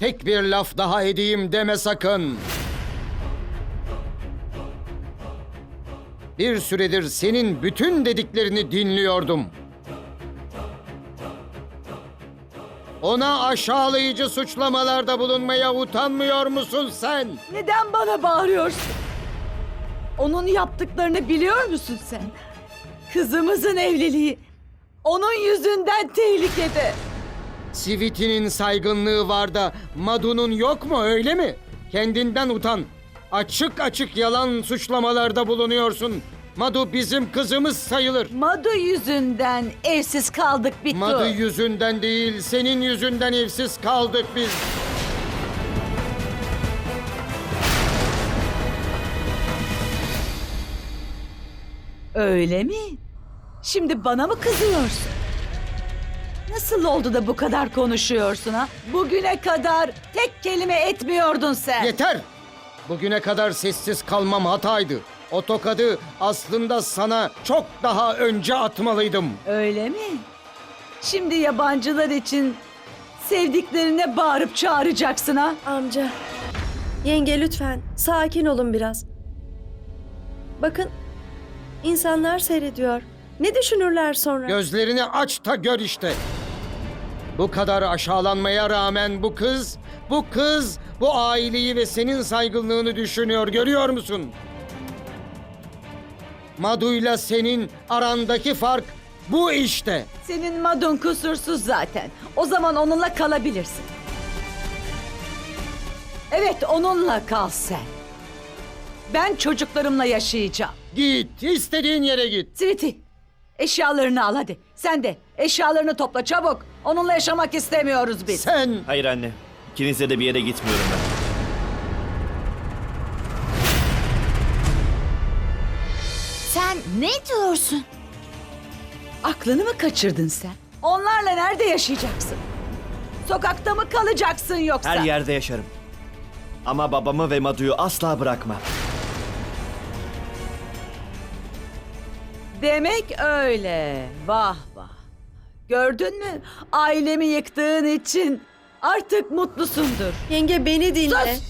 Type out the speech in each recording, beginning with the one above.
Tek bir laf daha edeyim deme sakın. Bir süredir senin bütün dediklerini dinliyordum. Ona aşağılayıcı suçlamalarda bulunmaya utanmıyor musun sen? Neden bana bağırıyorsun? Onun yaptıklarını biliyor musun sen? Kızımızın evliliği onun yüzünden tehlikede. Siviti'nin saygınlığı var da Madu'nun yok mu öyle mi? Kendinden utan. Açık açık yalan suçlamalarda bulunuyorsun. Madu bizim kızımız sayılır. Madu yüzünden evsiz kaldık Bittu. Madu yüzünden değil, senin yüzünden evsiz kaldık biz. Öyle mi? Şimdi bana mı kızıyorsun? Nasıl oldu da bu kadar konuşuyorsun ha? Bugüne kadar tek kelime etmiyordun sen. Yeter! Bugüne kadar sessiz kalmam hataydı. O tokadı aslında sana çok daha önce atmalıydım. Öyle mi? Şimdi yabancılar için sevdiklerine bağırıp çağıracaksın ha? Amca, yenge lütfen sakin olun biraz. Bakın, insanlar seyrediyor. Ne düşünürler sonra? Gözlerini aç da gör işte. Bu kadar aşağılanmaya rağmen bu kız, bu kız bu aileyi ve senin saygınlığını düşünüyor görüyor musun? Madu'yla senin arandaki fark bu işte. Senin madun kusursuz zaten. O zaman onunla kalabilirsin. Evet onunla kal sen. Ben çocuklarımla yaşayacağım. Git, istediğin yere git. Siviti eşyalarını al hadi. Sen de eşyalarını topla çabuk. Onunla yaşamak istemiyoruz biz. Sen Hayır anne. İkinizle de bir yere gitmiyorum ben. Sen ne diyorsun? Aklını mı kaçırdın sen? Onlarla nerede yaşayacaksın? Sokakta mı kalacaksın yoksa? Her yerde yaşarım. Ama babamı ve Madu'yu asla bırakmam. Demek öyle. Vah vah. Gördün mü? Ailemi yıktığın için artık mutlusundur. Yenge beni dinle. Sus!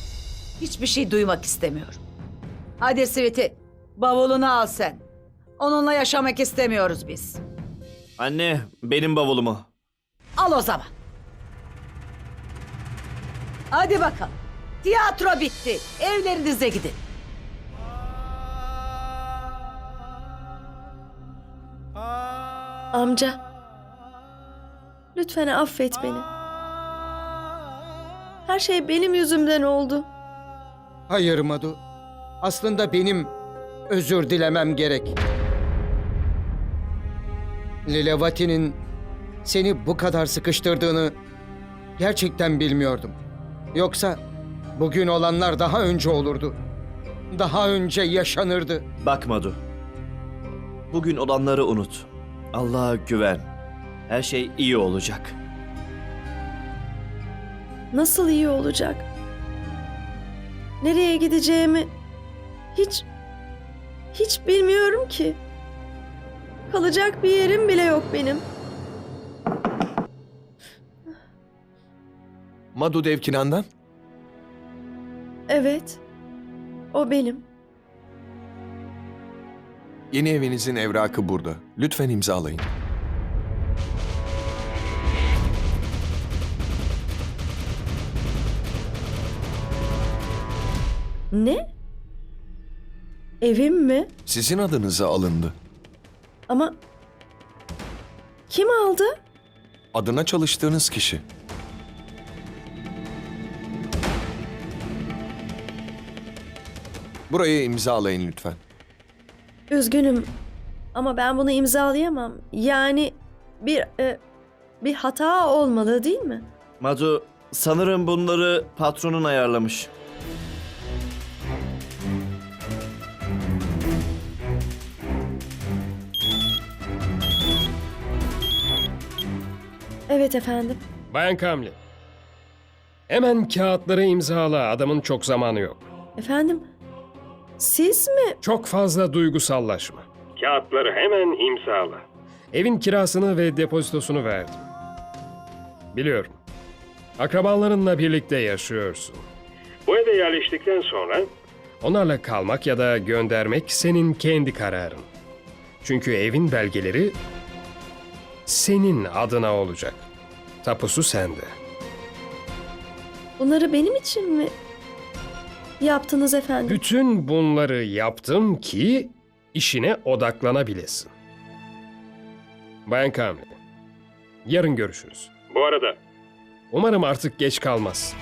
Hiçbir şey duymak istemiyorum. Hadi Siviti, bavulunu al sen. Onunla yaşamak istemiyoruz biz. Anne, benim bavulumu. Al o zaman. Hadi bakalım. Tiyatro bitti. Evlerinize gidin. Amca, lütfen affet beni. Her şey benim yüzümden oldu. Hayır Madu. Aslında benim özür dilemem gerek. Lilavati'nin seni bu kadar sıkıştırdığını gerçekten bilmiyordum. Yoksa bugün olanlar daha önce olurdu. Daha önce yaşanırdı. Bak Madu. Bugün olanları unut. Allah'a güven. Her şey iyi olacak. Nasıl iyi olacak? Nereye gideceğimi hiç hiç bilmiyorum ki. Kalacak bir yerim bile yok benim. Madu Devkinan'dan? Evet. O benim. Yeni evinizin evrakı burada. Lütfen imzalayın. Ne? Evim mi? Sizin adınıza alındı. Ama kim aldı? Adına çalıştığınız kişi. Buraya imzalayın lütfen. Üzgünüm ama ben bunu imzalayamam. Yani bir e, bir hata olmalı değil mi? Madu, sanırım bunları patronun ayarlamış. Evet efendim. Bayan Kamli. Hemen kağıtları imzala. Adamın çok zamanı yok. Efendim siz mi? Çok fazla duygusallaşma. Kağıtları hemen imzala. Evin kirasını ve depozitosunu verdim. Biliyorum. Akrabalarınla birlikte yaşıyorsun. Bu eve yerleştikten sonra onlarla kalmak ya da göndermek senin kendi kararın. Çünkü evin belgeleri senin adına olacak. Tapusu sende. Bunları benim için mi yaptınız efendim? Bütün bunları yaptım ki işine odaklanabilesin. Bayan Kamli, yarın görüşürüz. Bu arada umarım artık geç kalmaz.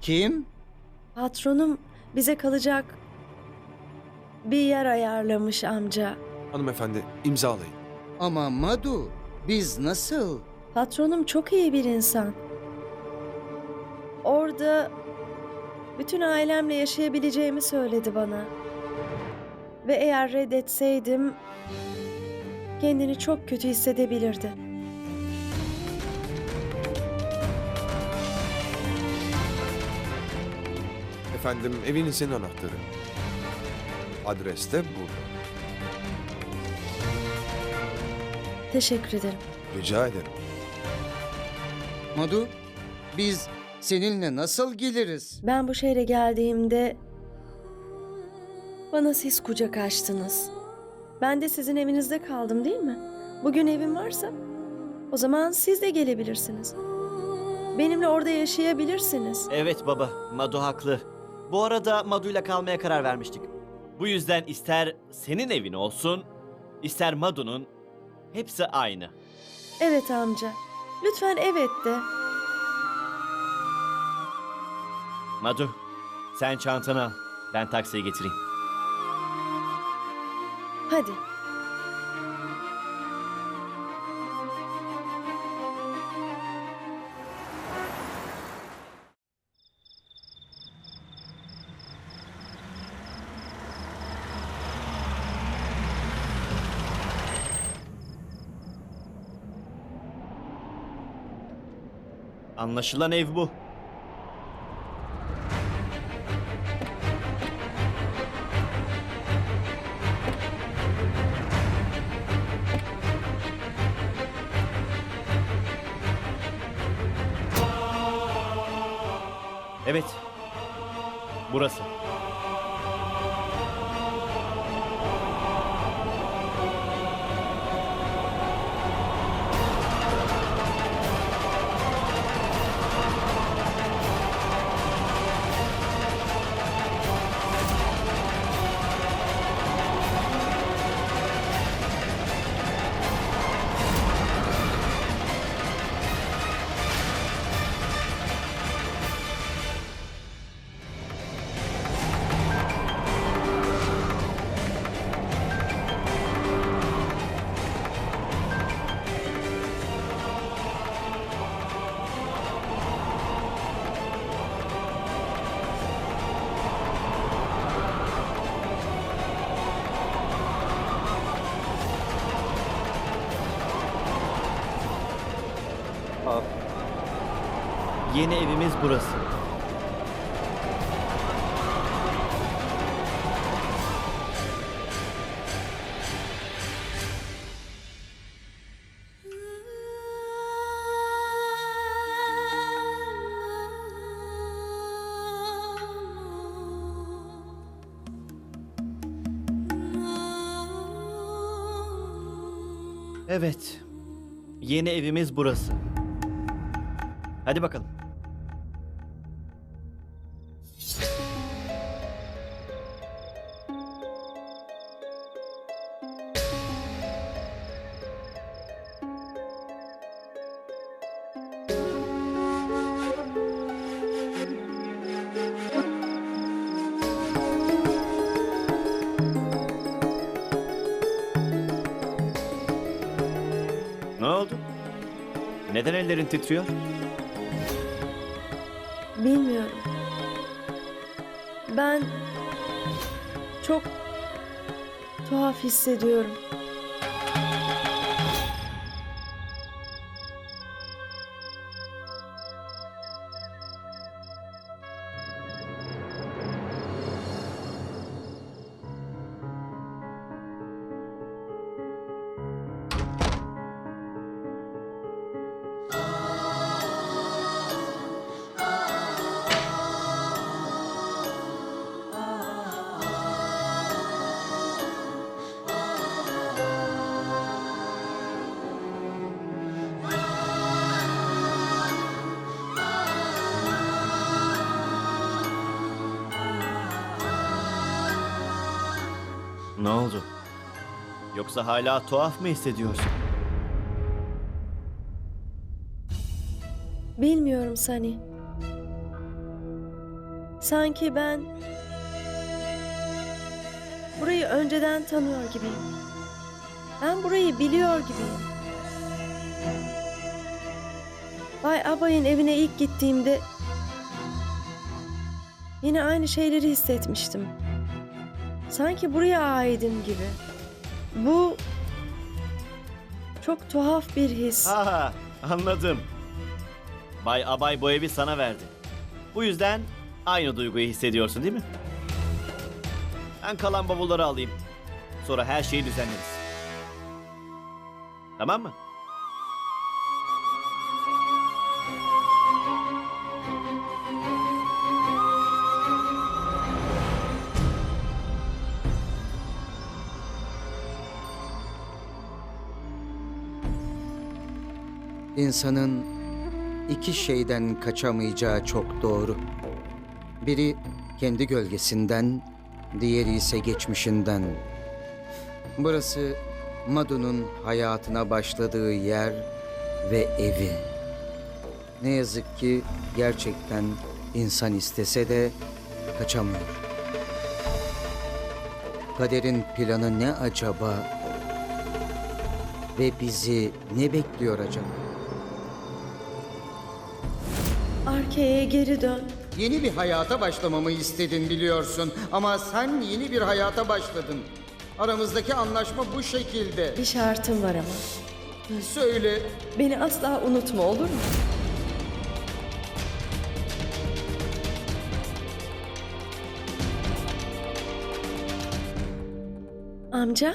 Kim? Patronum bize kalacak bir yer ayarlamış amca. Hanımefendi imzalayın. Ama Madu, biz nasıl? Patronum çok iyi bir insan. Orada bütün ailemle yaşayabileceğimi söyledi bana. Ve eğer reddetseydim kendini çok kötü hissedebilirdi. Efendim evinizin anahtarı. Adres de burada. Teşekkür ederim. Rica ederim. Madu, biz seninle nasıl geliriz? Ben bu şehre geldiğimde bana siz kucak açtınız. Ben de sizin evinizde kaldım değil mi? Bugün evim varsa o zaman siz de gelebilirsiniz. Benimle orada yaşayabilirsiniz. Evet baba, Madu haklı. Bu arada Madu'yla kalmaya karar vermiştik. Bu yüzden ister senin evin olsun, ister Madu'nun, hepsi aynı. Evet amca. Lütfen evet de. Madu, sen çantanı al. Ben taksiye getireyim. Hadi. Anlaşılan ev bu. Yeni evimiz burası. Evet. Yeni evimiz burası. Hadi bakalım. Ne oldu? Neden ellerin titriyor? Bilmiyorum. Ben çok tuhaf hissediyorum. Yoksa hala tuhaf mı hissediyorsun? Bilmiyorum Sani. Sanki ben burayı önceden tanıyor gibiyim. Ben burayı biliyor gibiyim. Bay Abay'ın evine ilk gittiğimde yine aynı şeyleri hissetmiştim. Sanki buraya aidim gibi. Bu çok tuhaf bir his. Ha, anladım. Bay Abay bu evi sana verdi. Bu yüzden aynı duyguyu hissediyorsun değil mi? Ben kalan bavulları alayım. Sonra her şeyi düzenleriz. Tamam mı? İnsanın iki şeyden kaçamayacağı çok doğru. Biri kendi gölgesinden, diğeri ise geçmişinden. Burası Madu'nun hayatına başladığı yer ve evi. Ne yazık ki gerçekten insan istese de kaçamıyor. Kaderin planı ne acaba? Ve bizi ne bekliyor acaba? Arkaya geri dön. Yeni bir hayata başlamamı istedin biliyorsun ama sen yeni bir hayata başladın. Aramızdaki anlaşma bu şekilde. Bir şartım var ama. Söyle. Beni asla unutma olur mu? Amca?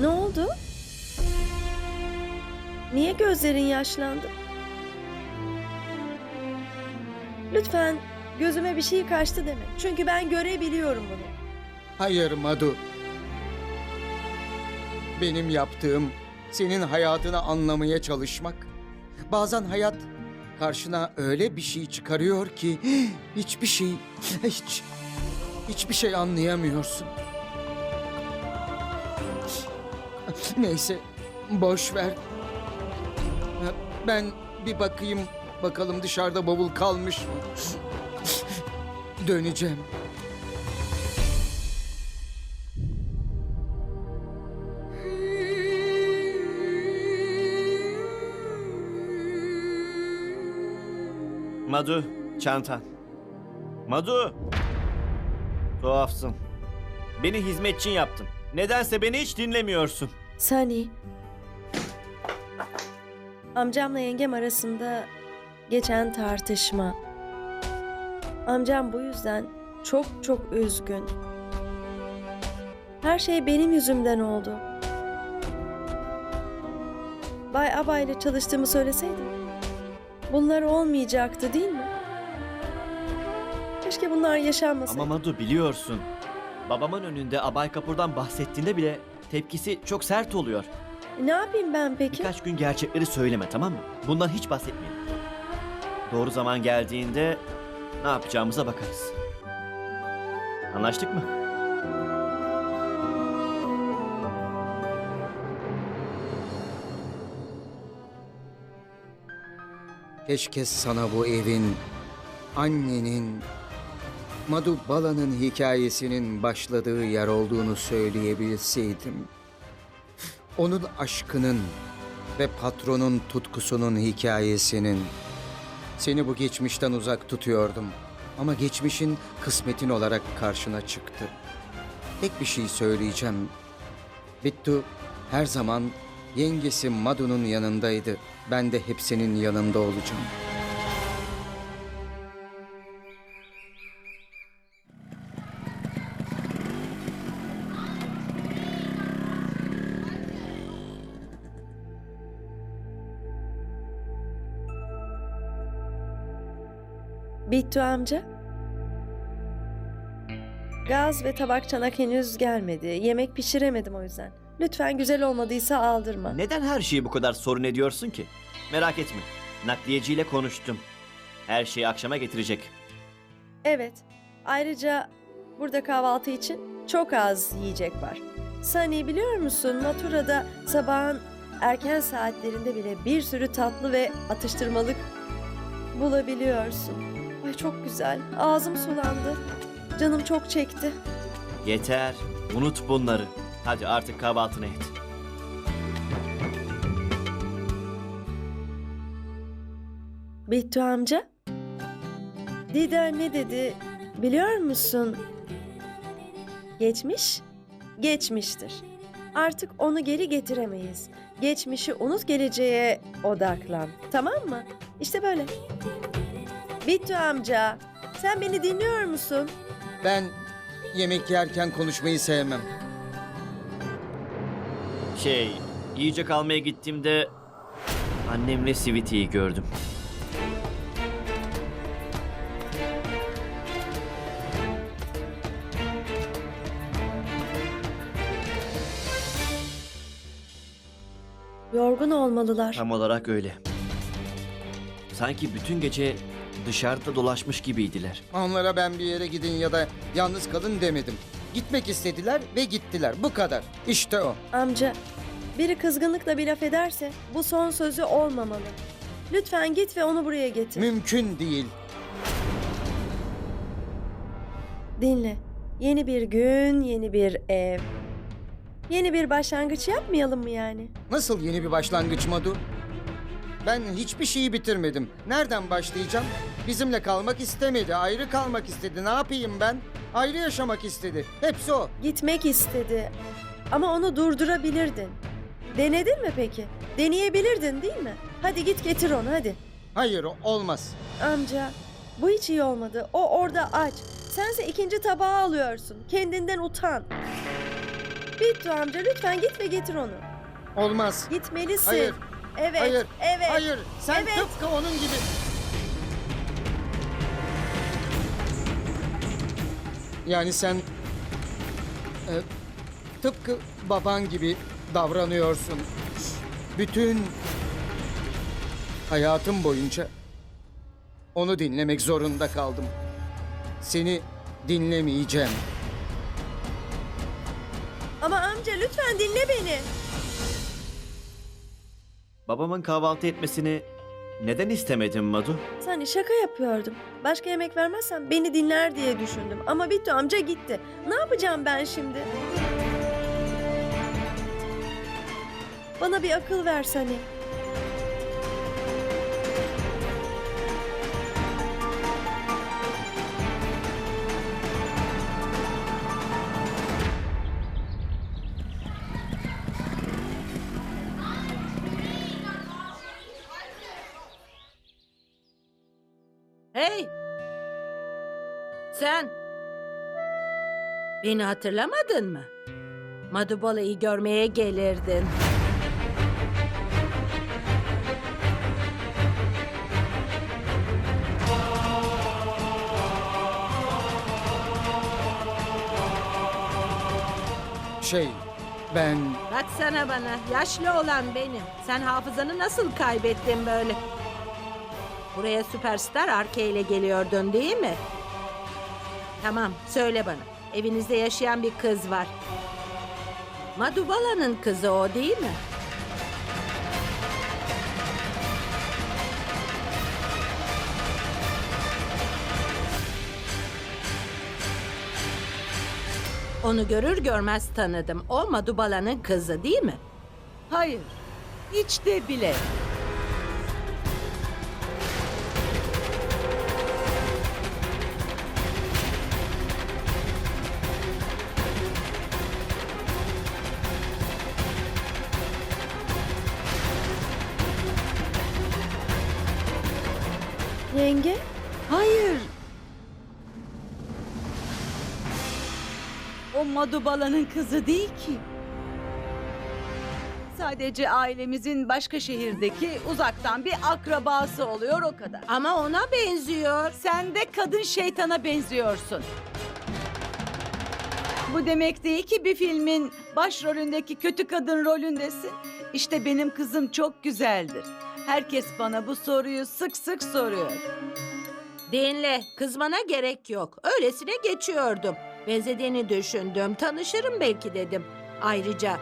Ne oldu? Niye gözlerin yaşlandı? Lütfen gözüme bir şey kaçtı deme. Çünkü ben görebiliyorum bunu. Hayır Madu. Benim yaptığım senin hayatını anlamaya çalışmak. Bazen hayat karşına öyle bir şey çıkarıyor ki hiçbir şey hiç hiçbir şey anlayamıyorsun. Neyse boş ver. Ben bir bakayım bakalım dışarıda bavul kalmış mı? Döneceğim. Madu, çantan. Madu! Tuhafsın. Beni hizmetçin yaptın. Nedense beni hiç dinlemiyorsun. Sani. Amcamla yengem arasında geçen tartışma. Amcam bu yüzden çok çok üzgün. Her şey benim yüzümden oldu. Bay Aba ile çalıştığımı söyleseydim. Bunlar olmayacaktı değil mi? Keşke bunlar yaşanmasaydı. Ama Madu biliyorsun. Babamın önünde Abay Kapur'dan bahsettiğinde bile tepkisi çok sert oluyor. Ne yapayım ben peki? Birkaç gün gerçekleri söyleme tamam mı? Bundan hiç bahsetmeyelim. Doğru zaman geldiğinde ne yapacağımıza bakarız. Anlaştık mı? Keşke sana bu evin, annenin, Madu Bala'nın hikayesinin başladığı yer olduğunu söyleyebilseydim. Onun aşkının ve patronun tutkusunun hikayesinin. Seni bu geçmişten uzak tutuyordum. Ama geçmişin kısmetin olarak karşına çıktı. Tek bir şey söyleyeceğim. Bittu her zaman yengesi Madu'nun yanındaydı. Ben de hep senin yanında olacağım. Bittu amca. Gaz ve tabak çanak henüz gelmedi. Yemek pişiremedim o yüzden. Lütfen güzel olmadıysa aldırma. Neden her şeyi bu kadar sorun ediyorsun ki? Merak etme. Nakliyeciyle konuştum. Her şeyi akşama getirecek. Evet. Ayrıca burada kahvaltı için çok az yiyecek var. Sunny biliyor musun Matura'da sabahın erken saatlerinde bile bir sürü tatlı ve atıştırmalık bulabiliyorsun. Ay çok güzel. Ağzım sulandı. Canım çok çekti. Yeter. Unut bunları. Hadi artık kahvaltını et. Bittu amca. Didar ne dedi biliyor musun? Geçmiş, geçmiştir. Artık onu geri getiremeyiz. Geçmişi unut, geleceğe odaklan. Tamam mı? İşte böyle. Bittu amca, sen beni dinliyor musun? Ben yemek yerken konuşmayı sevmem. Şey, yiyecek almaya gittiğimde annemle Sweetie'yi gördüm. Yorgun olmalılar. Tam olarak öyle. Sanki bütün gece dışarıda dolaşmış gibiydiler. Onlara ben bir yere gidin ya da yalnız kalın demedim. Gitmek istediler ve gittiler. Bu kadar. İşte o. Amca, biri kızgınlıkla bir laf ederse bu son sözü olmamalı. Lütfen git ve onu buraya getir. Mümkün değil. Dinle. Yeni bir gün, yeni bir ev. Yeni bir başlangıç yapmayalım mı yani? Nasıl yeni bir başlangıç Madu? Ben hiçbir şeyi bitirmedim. Nereden başlayacağım? Bizimle kalmak istemedi, ayrı kalmak istedi. Ne yapayım ben? Ayrı yaşamak istedi. Hepsi o. Gitmek istedi. Ama onu durdurabilirdin. Denedin mi peki? Deneyebilirdin değil mi? Hadi git getir onu hadi. Hayır, olmaz. Amca, bu hiç iyi olmadı. O orada aç. Sense ikinci tabağı alıyorsun. Kendinden utan. Bittu amca lütfen git ve getir onu. Olmaz. Gitmelisin. Hayır. Evet. Hayır. Evet. Hayır. Sen Evet. tıpkı onun gibi. Yani sen e, tıpkı baban gibi davranıyorsun. Bütün hayatım boyunca onu dinlemek zorunda kaldım. Seni dinlemeyeceğim. Ama amca lütfen dinle beni. Babamın kahvaltı etmesini neden istemedin Madu? Sani şaka yapıyordum. Başka yemek vermezsen beni dinler diye düşündüm. Ama Bittu amca gitti. Ne yapacağım ben şimdi? Bana bir akıl ver Sani. Hey! Sen! Beni hatırlamadın mı? Madubala'yı görmeye gelirdin. Şey, ben Baksana bana, yaşlı olan benim. Sen hafızanı nasıl kaybettin böyle? Buraya süperstar Arke ile geliyordun değil mi? Tamam, söyle bana. Evinizde yaşayan bir kız var. Madubala'nın kızı o değil mi? Onu görür görmez tanıdım. O Madubala'nın kızı değil mi? Hayır. Hiç de bile. O Madubala'nın kızı değil ki. Sadece ailemizin başka şehirdeki uzaktan bir akrabası oluyor o kadar. Ama ona benziyor. Sen de kadın şeytana benziyorsun. Bu demek değil ki bir filmin başrolündeki kötü kadın rolündesin. İşte benim kızım çok güzeldir. Herkes bana bu soruyu sık sık soruyor. Dinle, kızmana gerek yok. Öylesine geçiyordum. Benzediğini düşündüm. Tanışırım belki dedim. Ayrıca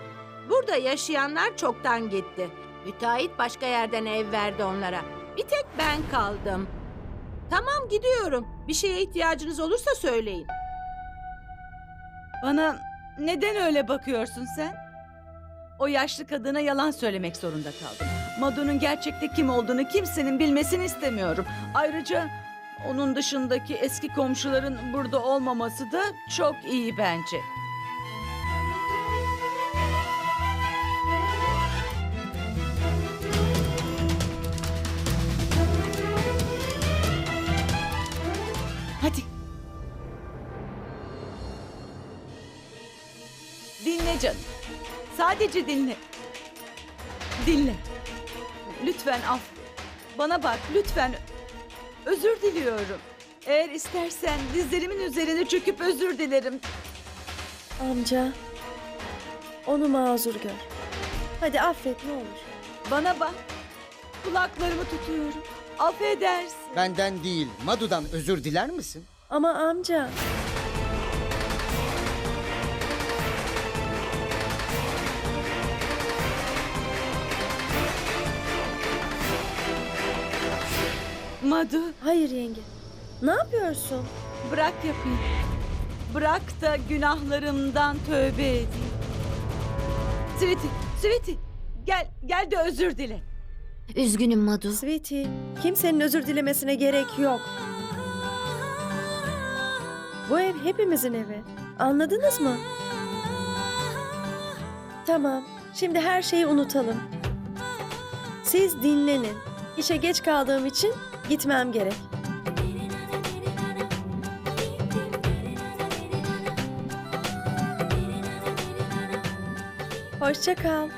burada yaşayanlar çoktan gitti. Müteahhit başka yerden ev verdi onlara. Bir tek ben kaldım. Tamam gidiyorum. Bir şeye ihtiyacınız olursa söyleyin. Bana neden öyle bakıyorsun sen? O yaşlı kadına yalan söylemek zorunda kaldım. Madu'nun gerçekte kim olduğunu kimsenin bilmesini istemiyorum. Ayrıca onun dışındaki eski komşuların burada olmaması da çok iyi bence. Hadi. Dinle canım. Sadece dinle. Dinle. Lütfen af. Bana bak lütfen. Özür diliyorum. Eğer istersen dizlerimin üzerine çöküp özür dilerim. Amca, onu mazur gör. Hadi affet ne olur. Bana bak. Kulaklarımı tutuyorum. Affedersin. Benden değil, Madu'dan özür diler misin? Ama amca, Madu hayır yenge. Ne yapıyorsun? bırak yapayım. Bırak da günahlarımdan tövbe edeyim. Sweetie, Sweetie. Gel, gel de özür dile. Üzgünüm Madu. Sweetie, kimsenin özür dilemesine gerek yok. Bu ev hepimizin evi. Anladınız mı? Tamam, şimdi her şeyi unutalım. Siz dinlenin. İşe geç kaldığım için gitmem gerek. Hoşça kal.